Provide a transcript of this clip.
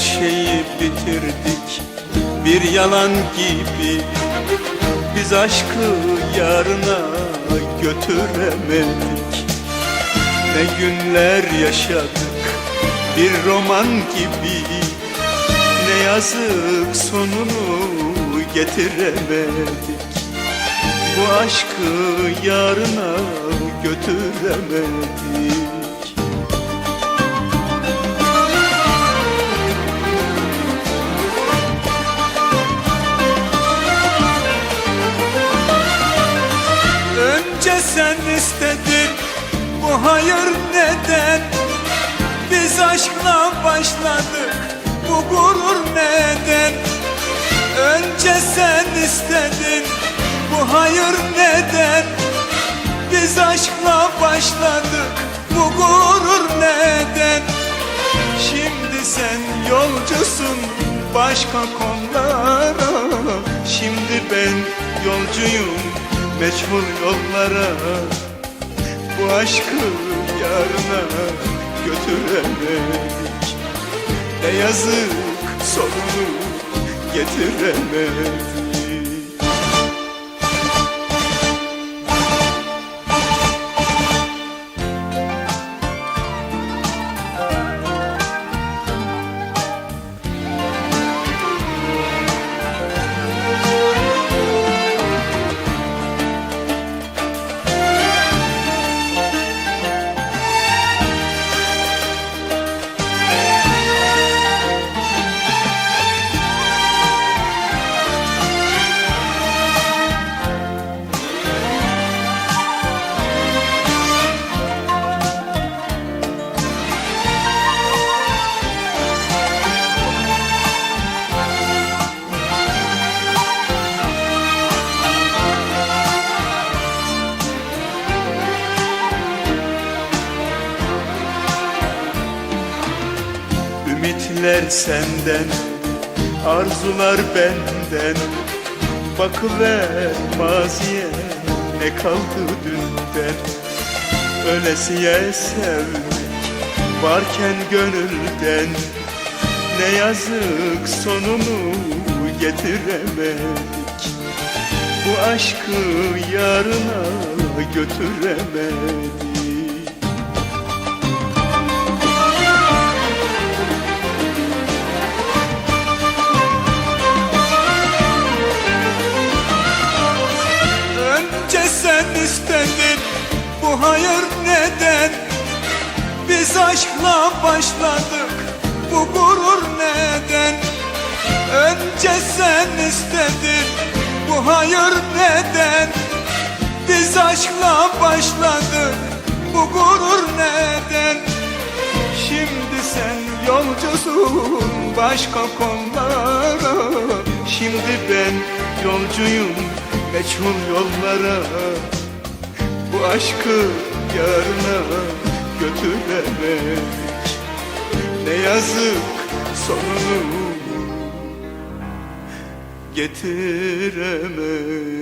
Şeyi bitirdik. Bir yalan gibi Biz aşkı yarına götüremedik. Ne günler yaşadık bir roman gibi Ne yazık sonunu getiremedik. Bu aşkı yarına götüremedik sen istedin? Bu hayır neden? Biz aşkla başladık bu gurur neden? Önce sen istedin bu hayır neden? Biz aşkla başladık bu gurur neden? Şimdi sen yolcusun başka konulara. Şimdi ben yolcuyum meçhul yollara Bu aşkı yarına götüremedik. Ne yazık sonunu getiremedik Ümitler senden, arzular benden. Bakıver maziye ne kaldı dünden? Ölesiye sevmek varken gönülden. Ne yazık sonunu getiremedik. Bu aşkı yarına götüremedik hayır neden? Biz aşkla başladık bu gurur neden? Önce sen istedin bu hayır neden? Biz aşkla başladık bu gurur neden? Şimdi sen yolcusun başka konulara. Şimdi ben yolcuyum meçhul yollara Bu aşkı yarına götüremedik Ne yazık sonunu getiremedik